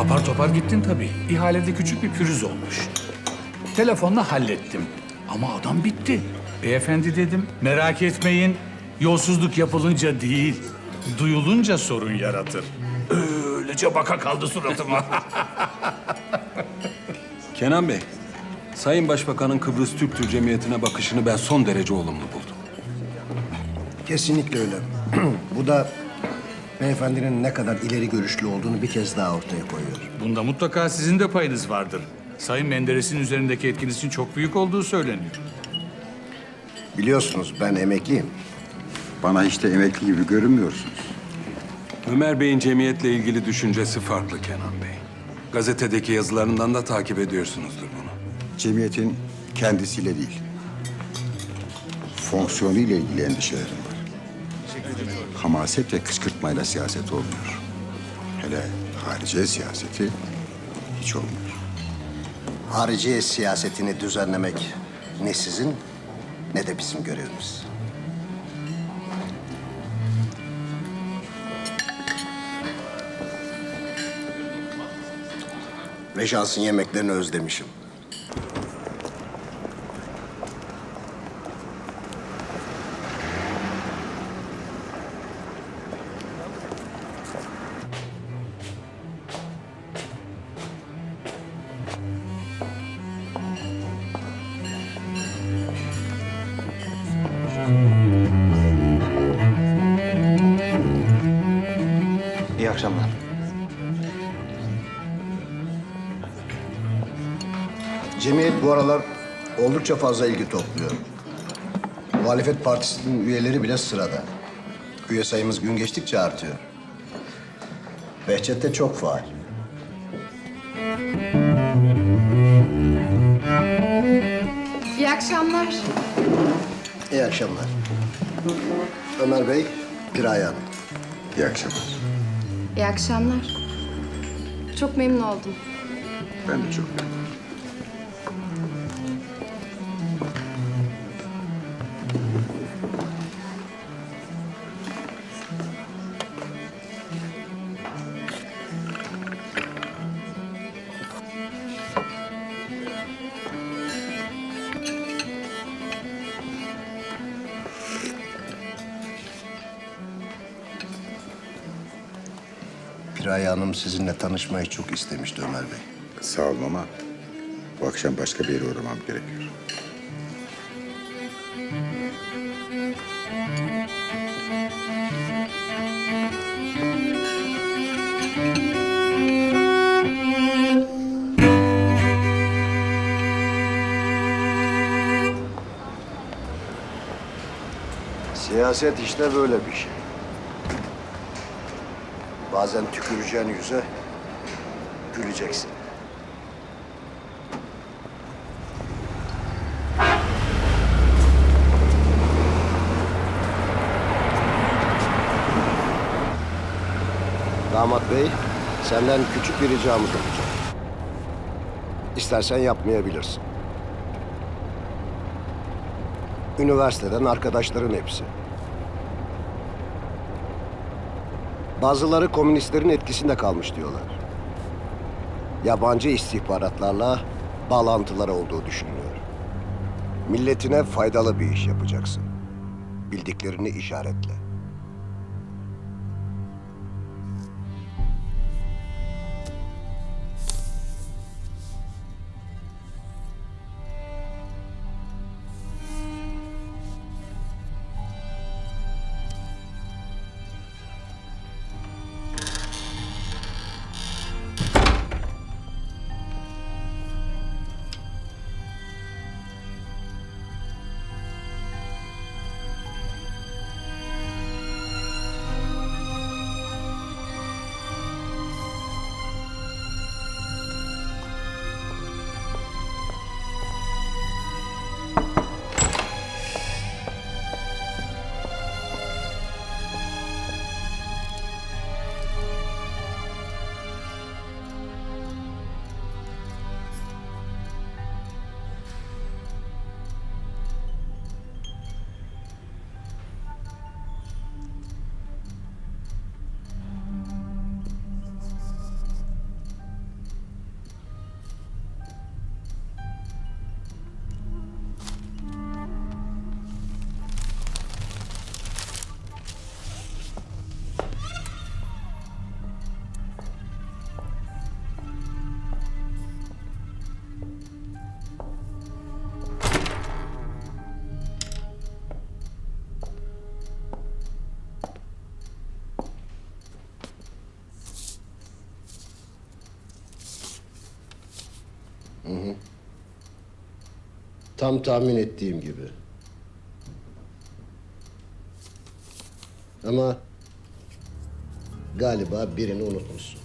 Apar topar gittin tabii. İhalede küçük bir pürüz olmuş. Telefonla hallettim. Ama adam bitti. Beyefendi dedim, merak etmeyin. Yolsuzluk yapılınca değil, duyulunca sorun yaratır. Öylece baka kaldı suratıma. Kenan Bey, Sayın Başbakan'ın Kıbrıs Türk Cemiyeti'ne bakışını ben son derece olumlu buldum. Kesinlikle öyle. Bu da beyefendinin ne kadar ileri görüşlü olduğunu bir kez daha ortaya koyuyor. Bunda mutlaka sizin de payınız vardır. Sayın Menderes'in üzerindeki etkinizin çok büyük olduğu söyleniyor. Biliyorsunuz ben emekliyim. Bana hiç de emekli gibi görünmüyorsunuz. Ömer Bey'in cemiyetle ilgili düşüncesi farklı Kenan Bey. Gazetedeki yazılarından da takip ediyorsunuzdur bunu. Cemiyetin kendisiyle değil, fonksiyonuyla ilgili endişelerim var. Hamaset ve kışkırtmayla siyaset olmuyor. Hele hariciye siyaseti hiç olmuyor. Hariciye siyasetini düzenlemek ne sizin ne de bizim görevimiz. Rejans'ın yemeklerini özlemişim. İyi akşamlar. Cemiyet bu aralar oldukça fazla ilgi topluyor. Muhalefet partisinin üyeleri bile sırada. Üye sayımız gün geçtikçe artıyor. Behçet de çok faal. İyi akşamlar. İyi akşamlar. Ömer Bey, Piraye Hanım. İyi akşamlar. İyi akşamlar. Çok memnun oldum. Ben de çok memnunum. Piraye Hanım sizinle tanışmayı çok istemişti Ömer Bey. Sağ olun ama bu akşam başka bir yere uğramam gerekiyor. Siyaset işte böyle bir şey. Bazen tüküreceğin yüze güleceksin. Damat bey, senden küçük bir ricamız olacak. İstersen yapmayabilirsin. Üniversiteden arkadaşların hepsi. Bazıları komünistlerin etkisinde kalmış diyorlar. Yabancı istihbaratlarla bağlantıları olduğu düşünülüyor. Milletine faydalı bir iş yapacaksın. Bildiklerini işaretle. Tam tahmin ettiğim gibi. Ama galiba birini unutmuşsun.